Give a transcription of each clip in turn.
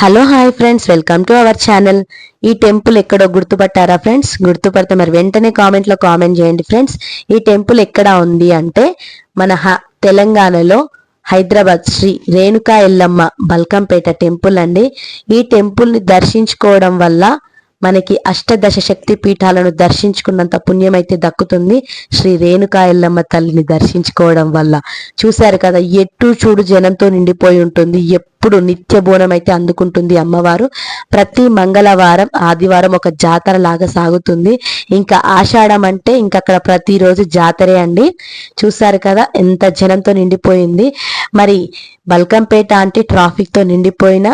Hello hi friends. Welcome to our channel. ఈ temple ఎక్కడో గుర్తుపట్టారా ఫ్రెండ్స్? గుర్తుపడితే మరి వెంటనే కామెంట్లో కామెంట్ చేయండి ఫ్రెండ్స్. ఈ టెంపుల్ ఎక్కడ ఉంది అంటే మన హ- తెలంగాణలో హైదరాబాద్ శ్రీ రేణుకా ఎల్లమ్మ బల్కంపేట టెంపుల్ అండి. ఈ టెంపుల్ని దర్శించుకోవడం వల్ల మనకి అష్టదశ శక్తి పీఠాలను దర్శించుకున్నంత పుణ్యం అయితే దక్కుతుంది. శ్రీ రేణుకా ఎల్లమ్మ తల్లిని దర్శించుకోవడం వల్ల. చూశారు కదా ఎటు చూడు జనంతో నిండిపోయి ఉంటుంది. ఎప్పుడు నిత్య బోనం అయితే అందుకుంటుంది అమ్మవారు. ప్రతి మంగళవారం ఆదివారం ఒక జాతర లాగా సాగుతుంది. ఇంకా ఆషాఢం అంటే ఇంకా అక్కడ ప్రతిరోజు జాతరే అండి. చూశారు కదా ఎంత జనంతో నిండిపోయింది. మరి బల్కంపేట అంటే ట్రాఫిక్తో నిండిపోయిన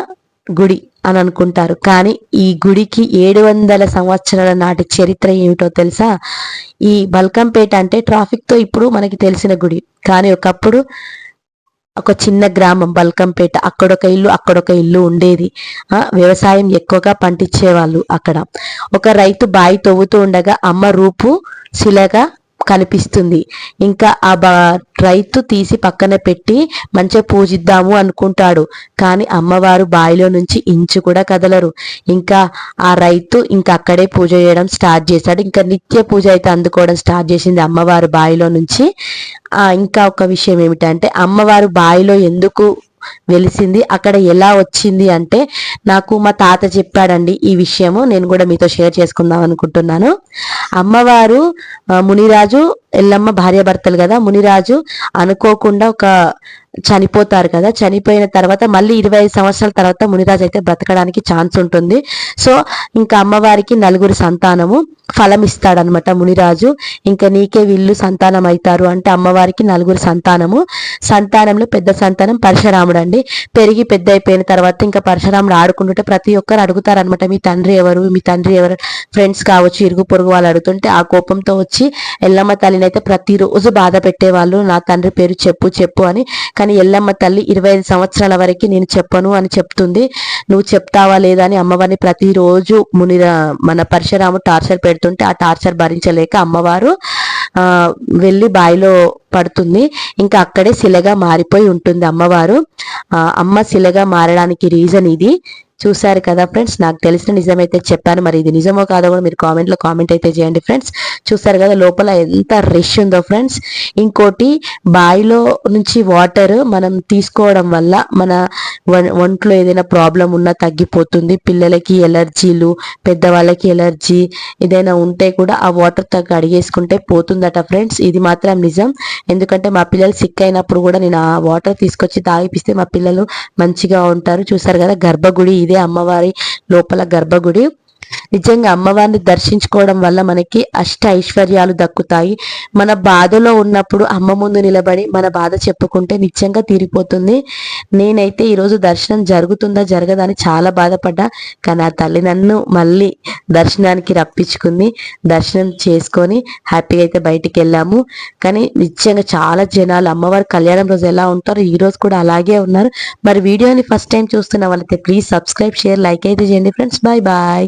గుడి. అని అనుకుంటారు. కానీ ఈ గుడికి ఏడు వందల సంవత్సరాల నాటి చరిత్ర ఏమిటో తెలుసా? ఈ బల్కంపేట అంటే ట్రాఫిక్తో ఇప్పుడు మనకి తెలిసిన గుడి. కానీ ఒకప్పుడు ఒక చిన్న గ్రామం బల్కంపేట. అక్కడొక ఇల్లు అక్కడొక ఇల్లు ఉండేది. వ్యవసాయం ఎక్కువగా పండించేవాళ్ళు అక్కడ. ఒక రైతు బాయి తవ్వుతూ ఉండగా అమ్మ రూపు శిలగా కనిపిస్తుంది. ఇంకా ఆ బా రైతు తీసి పక్కన పెట్టి మంచిగా పూజిద్దాము అనుకుంటాడు. కానీ అమ్మవారు బావిలో నుంచి ఇంచు కూడా కదలరు. ఇంకా ఆ రైతు ఇంకా అక్కడే పూజ చేయడం స్టార్ట్ చేశాడు. ఇంకా నిత్య పూజ అయితే అందుకోవడం స్టార్ట్ చేసింది అమ్మవారు బావిలో నుంచి. ఇంకా ఒక విషయం ఏమిటంటే అమ్మవారు బావిలో ఎందుకు వెలిసింది. అక్కడ ఎలా వచ్చింది అంటే నాకు మా తాత చెప్పాడండి ఈ విషయము. నేను కూడా మీతో షేర్ చేసుకుందాం అనుకుంటున్నాను. అమ్మవారు మునిరాజు ఎల్లమ్మ భార్యాభర్తలు కదా. మునిరాజు అనుకోకుండా ఒక చనిపోతారు కదా. చనిపోయిన తర్వాత మళ్ళీ ఇరవై ఐదు సంవత్సరాల తర్వాత మునిరాజు అయితే బ్రతకడానికి ఛాన్స్ ఉంటుంది. సో ఇంకా అమ్మవారికి నలుగురు సంతానము. ఫలం ఇస్తాడనమాట మునిరాజు. ఇంకా నీకే వీళ్ళు సంతానం అవుతారు అంటే అమ్మవారికి నలుగురు సంతానము. సంతానంలో పెద్ద సంతానం పరశురాముడు అండి పెరిగి పెద్ద అయిపోయిన తర్వాత ఇంకా పరశురాముడు ఆడుకుంటుంటే ప్రతి ఒక్కరు అడుగుతారనమాట మీ తండ్రి ఎవరు? మీ తండ్రి ఎవరు? ఫ్రెండ్స్ కావచ్చు ఇరుగు పొరుగు వాళ్ళు అడుగుతుంటే ఆ కోపంతో వచ్చి ఎల్లమ్మ తల్లిని అయితే ప్రతిరోజు బాధ పెట్టేవాళ్ళు నా తండ్రి పేరు చెప్పు చెప్పు అని. కానీ ఎల్లమ్మ తల్లి ఇరవై ఐదు సంవత్సరాల వరకు నేను చెప్పను అని చెప్తుంది. నువ్వు చెప్తావా లేదా? అని అమ్మవారిని ప్రతిరోజు ముని మన పరశురాము టార్చర్ పెడుతుంటే ఆ టార్చర్ భరించలేక అమ్మవారు ఆ వెళ్ళి బాయిలో పడుతుంది. ఇంకా అక్కడే శిలగా మారిపోయి ఉంటుంది అమ్మవారు. ఆ అమ్మ శిలగా మారడానికి రీజన్ ఇది. చూశారు కదా ఫ్రెండ్స్ నాకు తెలిసిన నిజమైతే చెప్పాను. మరి ఇది నిజమో కాదో కూడా మీరు కామెంట్లో కామెంట్ అయితే చేయండి ఫ్రెండ్స్. చూసారు కదా లోపల ఎంత రష్ ఉందో ఫ్రెండ్స్. ఇంకోటి బావిలో నుంచి వాటర్ మనం తీసుకోవడం వల్ల మన ఒంట్లో ఏదైనా ప్రాబ్లం ఉన్నా తగ్గిపోతుంది. పిల్లలకి ఎలర్జీలు పెద్దవాళ్ళకి ఎలర్జీ ఏదైనా ఉంటే కూడా ఆ వాటర్ తగ్గ అడిగేసుకుంటే పోతుందట ఫ్రెండ్స్. ఇది మాత్రం నిజం. ఎందుకంటే మా పిల్లలు సిక్ అయినప్పుడు కూడా నేను ఆ వాటర్ తీసుకొచ్చి తాగిపిస్తే మా పిల్లలు మంచిగా ఉంటారు. చూసారు కదా గర్భగుడి ఇదే అమ్మవారి లోపల గర్భగుడి నిజంగా అమ్మవారిని దర్శించుకోవడం వల్ల మనకి అష్ట ఐశ్వర్యాలు దక్కుతాయి. మన బాధలో ఉన్నప్పుడు అమ్మ ముందు నిలబడి మన బాధ చెప్పుకుంటే నిజంగా తీరిపోతుంది. నేనైతే ఈరోజు దర్శనం జరుగుతుందా జరగదా అని చాలా బాధపడ్డా. కానీ ఆ తల్లి నన్ను మళ్ళీ దర్శనానికి రప్పించుకుంది. దర్శనం చేసుకొని హ్యాపీగా అయితే బయటికి వెళ్ళాము. కానీ నిజంగా చాలా జనాలు అమ్మవారి కళ్యాణం రోజు ఎలా ఉంటారో ఈ రోజు కూడా అలాగే ఉన్నారు. మరి వీడియోని ఫస్ట్ టైం చూస్తున్న వాళ్ళైతే ప్లీజ్ సబ్స్క్రైబ్ షేర్ లైక్ అయితే చేయండి ఫ్రెండ్స్. Bye bye.